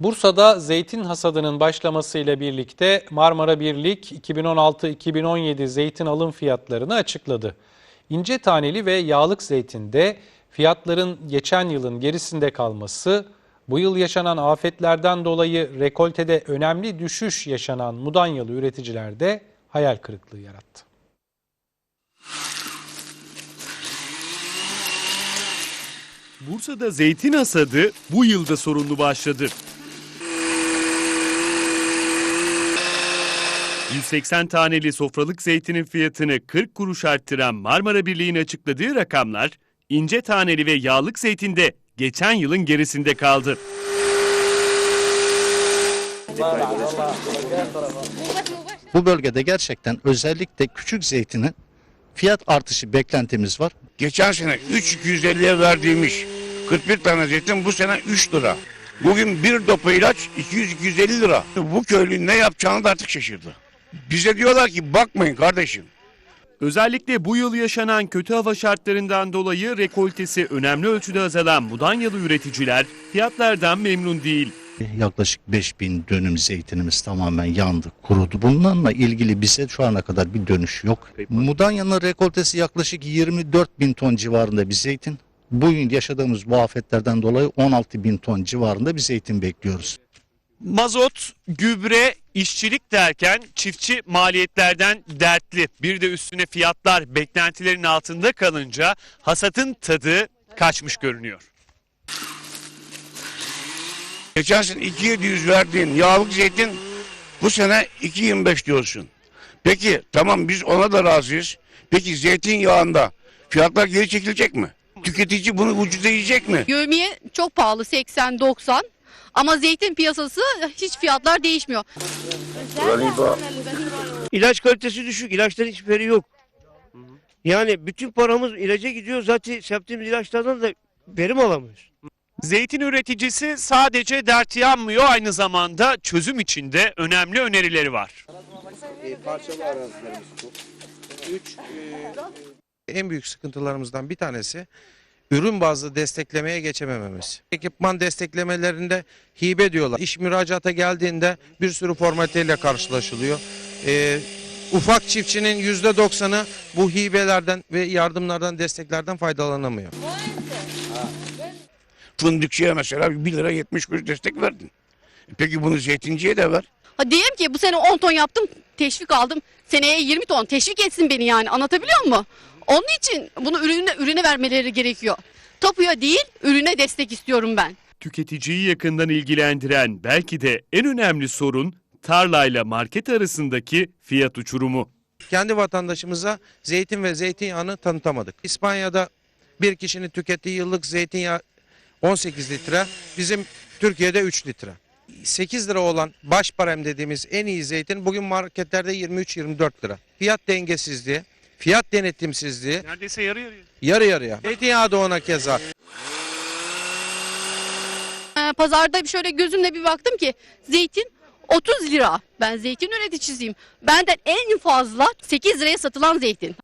Bursa'da zeytin hasadının başlamasıyla birlikte Marmara Birlik 2016-2017 zeytin alım fiyatlarını açıkladı. İnce taneli ve yağlık zeytinde fiyatların geçen yılın gerisinde kalması, bu yıl yaşanan afetlerden dolayı rekoltede önemli düşüş yaşanan Mudanyalı üreticilerde hayal kırıklığı yarattı. Bursa'da zeytin hasadı bu yılda sorunlu başladı. 180 taneli sofralık zeytinin fiyatını 40 kuruş arttıran Marmara Birliği'nin açıkladığı rakamlar ince taneli ve yağlık zeytinde geçen yılın gerisinde kaldı. Bu bölgede gerçekten özellikle küçük zeytinin fiyat artışı beklentimiz var. Geçen sene 3250'ye verdiğimiz 41 tane zeytin bu sene 3 lira. Bugün bir dopa ilaç 200-250 lira. Bu köylünün ne yapacağını da artık şaşırdı. Bize diyorlar ki bakmayın kardeşim. Özellikle bu yıl yaşanan kötü hava şartlarından dolayı rekoltesi önemli ölçüde azalan Mudanyalı üreticiler fiyatlardan memnun değil. Yaklaşık 5000 dönüm zeytinimiz tamamen yandı, kurudu. Bunlarla ilgili bize şu ana kadar bir dönüş yok. Mudanya'nın rekoltesi yaklaşık 24 bin ton civarında bir zeytin. Bugün yaşadığımız bu afetlerden dolayı 16 bin ton civarında bir zeytin bekliyoruz. Mazot, gübre, işçilik derken çiftçi maliyetlerden dertli. Bir de üstüne fiyatlar beklentilerin altında kalınca hasatın tadı kaçmış görünüyor. Geçen sene 2700 verdiğin yağlık zeytin bu sene 2.25 diyorsun. Peki tamam biz ona da razıyız. Peki zeytinyağında fiyatlar geri çekilecek mi? Tüketici bunu ucuza yiyecek mi? Yövmiye çok pahalı 80-90 ama zeytin piyasası hiç fiyatlar değişmiyor. İlaç kalitesi düşük. İlaçların hiçbiri yok. Yani bütün paramız ilaca gidiyor. Zaten septiğimiz ilaçlardan da verim alamıyoruz. Zeytin üreticisi sadece dert yanmıyor aynı zamanda çözüm içinde önemli önerileri var. en büyük sıkıntılarımızdan bir tanesi ürün bazlı desteklemeye geçemememiz. Ekipman desteklemelerinde hibe diyorlar. İş müracaata geldiğinde bir sürü formaliteyle karşılaşılıyor. Ee, ufak çiftçinin yüzde doksanı bu hibelerden ve yardımlardan, desteklerden faydalanamıyor. Fındıkçıya mesela 1 lira 70 kuruş destek verdin. Peki bunu zeytinciye de ver. Ha diyelim ki bu sene 10 ton yaptım, teşvik aldım. Seneye 20 ton teşvik etsin beni yani anlatabiliyor muyum? Onun için bunu ürüne, ürüne vermeleri gerekiyor. Tapuya değil, ürüne destek istiyorum ben. Tüketiciyi yakından ilgilendiren belki de en önemli sorun tarlayla market arasındaki fiyat uçurumu. Kendi vatandaşımıza zeytin ve zeytinyağını tanıtamadık. İspanya'da bir kişinin tükettiği yıllık zeytinyağı 18 litre, bizim Türkiye'de 3 litre. 8 lira olan baş parem dediğimiz en iyi zeytin bugün marketlerde 23-24 lira. Fiyat dengesizliği, fiyat denetimsizliği Neredeyse yarı yarıya. yarı yarıya. Zeytinyağı da ona keza. Ee, pazarda bir şöyle gözümle bir baktım ki zeytin 30 lira. Ben zeytin üreticisiyim. Benden en fazla 8 liraya satılan zeytin.